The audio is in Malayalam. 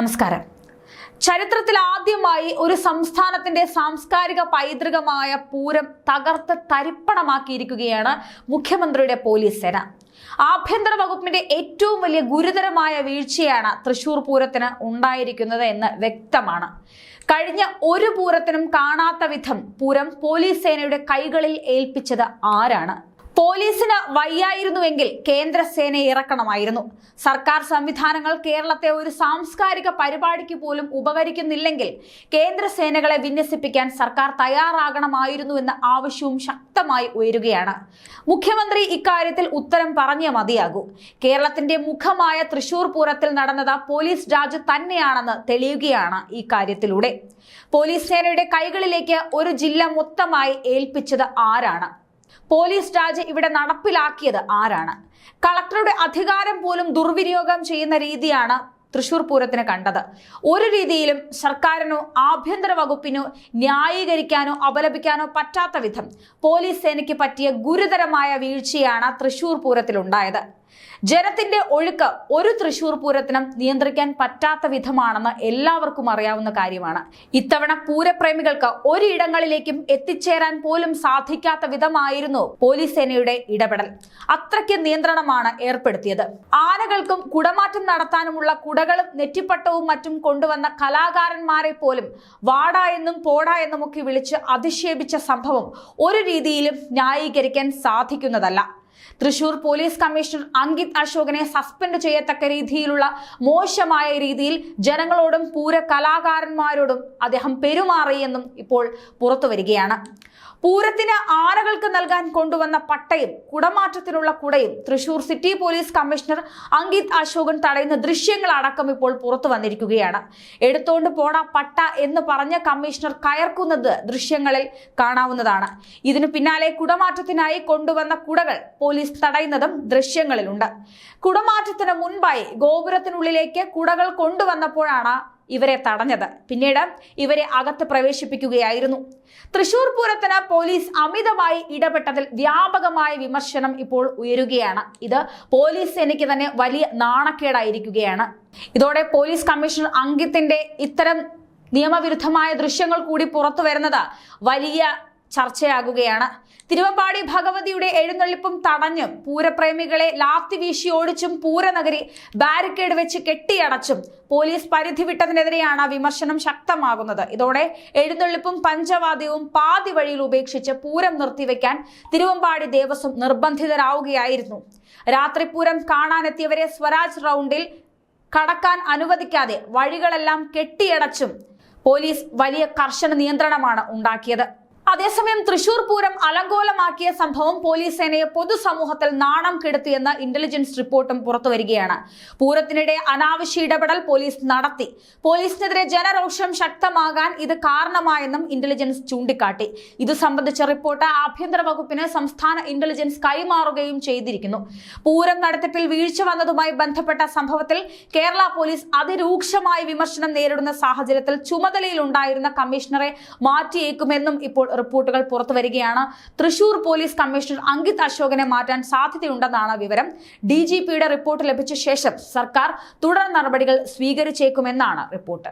നമസ്കാരം. ചരിത്രത്തിൽ ആദ്യമായി ഒരു സംസ്ഥാനത്തിന്റെ സാംസ്കാരിക പൈതൃകമായ പൂരം തകർത്ത് തരിപ്പണമാക്കിയിരിക്കുകയാണ് മുഖ്യമന്ത്രിയുടെ പോലീസ് സേന. ആഭ്യന്തര വകുപ്പിന്റെ ഏറ്റവും വലിയ ഗുരുതരമായ വീഴ്ചയാണ് തൃശൂർ പൂരത്തിന് ഉണ്ടായിരിക്കുന്നത് എന്ന് വ്യക്തമാണ്. കഴിഞ്ഞ ഒരു പൂരത്തിനും കാണാത്ത വിധം പൂരം പോലീസ് സേനയുടെ കൈകളിൽ ഏൽപ്പിച്ചത് ആരാണ്? പോലീസിന് വയ്യായിരുന്നുവെങ്കിൽ കേന്ദ്രസേനയെ ഇറക്കണമായിരുന്നു. സർക്കാർ സംവിധാനങ്ങൾ കേരളത്തെ ഒരു സാംസ്കാരിക പരിപാടിക്ക് പോലും ഉപകരിക്കുന്നില്ലെങ്കിൽ കേന്ദ്രസേനകളെ വിന്യസിപ്പിക്കാൻ സർക്കാർ തയ്യാറാകണമായിരുന്നു എന്ന ആവശ്യവും ശക്തമായി ഉയരുകയാണ്. മുഖ്യമന്ത്രി ഇക്കാര്യത്തിൽ ഉത്തരം പറഞ്ഞേ മതിയാകൂ. കേരളത്തിന്റെ മുഖമായ തൃശൂർ പൂരത്തിൽ നടന്നത് പോലീസ് രാജ് തന്നെയാണെന്ന് തെളിയുകയാണ് ഈ കാര്യത്തിലൂടെ. പോലീസ് സേനയുടെ കൈകളിലേക്ക് ഒരു ജില്ല മൊത്തമായി ഏൽപ്പിച്ചത് ആരാണ്? പോലീസ് രാജ് ഇവിടെ നടപ്പിലാക്കിയത് ആരാണ്? കളക്ടറുടെ അധികാരം പോലും ദുർവിനിയോഗം ചെയ്യുന്ന രീതിയാണ് തൃശൂർ പൂരത്തിന് കണ്ടത്. ഒരു രീതിയിലും സർക്കാരിനോ ആഭ്യന്തര വകുപ്പിനോ ന്യായീകരിക്കാനോ അപലപിക്കാനോ പറ്റാത്ത വിധം പോലീസ് സേനയ്ക്ക് പറ്റിയ ഗുരുതരമായ വീഴ്ചയാണ് തൃശൂർ പൂരത്തിലുണ്ടായത്. ജനത്തിന്റെ ഒഴുക്ക് ഒരു തൃശൂർ പൂരത്തിനും നിയന്ത്രിക്കാൻ പറ്റാത്ത വിധമാണെന്ന് എല്ലാവർക്കും അറിയാവുന്ന കാര്യമാണ്. ഇത്തവണ പൂരപ്രേമികൾക്ക് ഒരിടങ്ങളിലേക്കും എത്തിച്ചേരാൻ പോലും സാധിക്കാത്ത വിധമായിരുന്നു പോലീസ് സേനയുടെ ഇടപെടൽ. അത്രയ്ക്ക് നിയന്ത്രണമാണ് ഏർപ്പെടുത്തിയത്. ആനകൾക്കും കുടമാറ്റം നടത്താനുമുള്ള കുടകളും നെറ്റിപ്പട്ടവും മറ്റും കൊണ്ടുവന്ന കലാകാരന്മാരെ പോലും വാട എന്നും പോടാ എന്നും ഒക്കെ വിളിച്ച് അധിക്ഷേപിച്ച സംഭവം ഒരു രീതിയിലും ന്യായീകരിക്കാൻ സാധിക്കുന്നതല്ല. തൃശൂർ പോലീസ് കമ്മീഷണർ അങ്കിത് അശോകനെ സസ്പെൻഡ് ചെയ്യത്തക്ക രീതിയിലുള്ള മോശമായ രീതിയിൽ ജനങ്ങളോടും പൂര കലാകാരന്മാരോടും അദ്ദേഹം പെരുമാറിയെന്നും ഇപ്പോൾ പുറത്തു വരികയാണ്. പൂരത്തിന് ആനകൾക്ക് നൽകാൻ കൊണ്ടുവന്ന പട്ടയും കുടമാറ്റത്തിനുള്ള കുടയും Thrissur city police commissioner Ankit Ashokan തടയുന്ന ദൃശ്യങ്ങളടക്കം ഇപ്പോൾ പുറത്തു വന്നിരിക്കുകയാണ്. എടുത്തോണ്ട് പോടാ പട്ട എന്ന് പറഞ്ഞ കമ്മീഷണർ കയർക്കുന്നത് ദൃശ്യങ്ങളിൽ കാണാവുന്നതാണ്. ഇതിനു പിന്നാലെ കുടമാറ്റത്തിനായി കൊണ്ടുവന്ന കുടകൾ പോലീസ് തടയുന്നതും ദൃശ്യങ്ങളിലുണ്ട്. കുടമാറ്റത്തിന് മുൻപായി ഗോപുരത്തിനുള്ളിലേക്ക് കുടകൾ കൊണ്ടുവന്നപ്പോഴാണ് ഇവരെ തടഞ്ഞത്. പിന്നീട് ഇവരെ അകത്ത് പ്രവേശിപ്പിക്കുകയായിരുന്നു. തൃശൂർ പൂരത്തിന് പോലീസ് അമിതമായി ഇടപെട്ടതിൽ വ്യാപകമായ വിമർശനം ഇപ്പോൾ ഉയരുകയാണ്. ഇത് പോലീസ് സേനയ്ക്ക് തന്നെ വലിയ നാണക്കേടായിരിക്കുകയാണ്. ഇതോടെ പോലീസ് കമ്മീഷണർ അങ്കിത്തിന്റെ ഇത്തരം നിയമവിരുദ്ധമായ ദൃശ്യങ്ങൾ കൂടി പുറത്തു വരുന്നത് വലിയ ചർച്ചയാകുകയാണ്. തിരുവമ്പാടി ഭഗവതിയുടെ എഴുന്നള്ളിപ്പും തടഞ്ഞും പൂരപ്രേമികളെ ലാത്തി വീശി ഓടിച്ചും പൂരനഗരി ബാരിക്കേഡ് വെച്ച് കെട്ടിയടച്ചും പോലീസ് പരിധി വിട്ടതിനെതിരെയാണ് വിമർശനം ശക്തമാകുന്നത്. ഇതോടെ എഴുന്നള്ളിപ്പും പഞ്ചവാദ്യവും പാതി വഴിയിൽ ഉപേക്ഷിച്ച് പൂരം നിർത്തിവെക്കാൻ തിരുവമ്പാടി ദേവസ്വം നിർബന്ധിതരാവുകയായിരുന്നു. രാത്രി പൂരം കാണാനെത്തിയവരെ സ്വരാജ് റൗണ്ടിൽ കടക്കാൻ അനുവദിക്കാതെ വഴികളെല്ലാം കെട്ടിയടച്ചും പോലീസ് വലിയ കർശന നിയന്ത്രണമാണ് ഉണ്ടാക്കിയത്. അതേസമയം തൃശൂർ പൂരം അലങ്കോലമാക്കിയ സംഭവം പോലീസ് സേനയെ പൊതുസമൂഹത്തിൽ നാണം കെടുത്തിയെന്ന് ഇന്റലിജൻസ് റിപ്പോർട്ടും പുറത്തുവരികയാണ്. പൂരത്തിനിടെ അനാവശ്യ ഇടപെടൽ പോലീസ് നടത്തി. പോലീസിനെതിരെ ജനരോഷം ശക്തമാകാൻ ഇത് കാരണമായെന്നും ഇന്റലിജൻസ് ചൂണ്ടിക്കാട്ടി. ഇത് സംബന്ധിച്ച റിപ്പോർട്ട് ആഭ്യന്തര വകുപ്പിന് സംസ്ഥാന ഇന്റലിജൻസ് കൈമാറുകയും ചെയ്തിരിക്കുന്നു. പൂരം നടത്തിപ്പിൽ വീഴ്ച വന്നതുമായി ബന്ധപ്പെട്ട സംഭവത്തിൽ കേരള പോലീസ് അതിരൂക്ഷമായ വിമർശനം നേരിടുന്ന സാഹചര്യത്തിൽ ചുമതലയിലുണ്ടായിരുന്ന കമ്മീഷണറെ മാറ്റിയേക്കുമെന്നും ഇപ്പോൾ റിപ്പോർട്ടുകൾ പുറത്തു വരികയാണ്. തൃശൂർ പോലീസ് കമ്മീഷണർ അങ്കിത് അശോകനെ മാറ്റാൻ സാധ്യതയുണ്ടെന്നാണ് വിവരം. ഡി റിപ്പോർട്ട് ലഭിച്ച ശേഷം സർക്കാർ തുടർ നടപടികൾ സ്വീകരിച്ചേക്കുമെന്നാണ് റിപ്പോർട്ട്.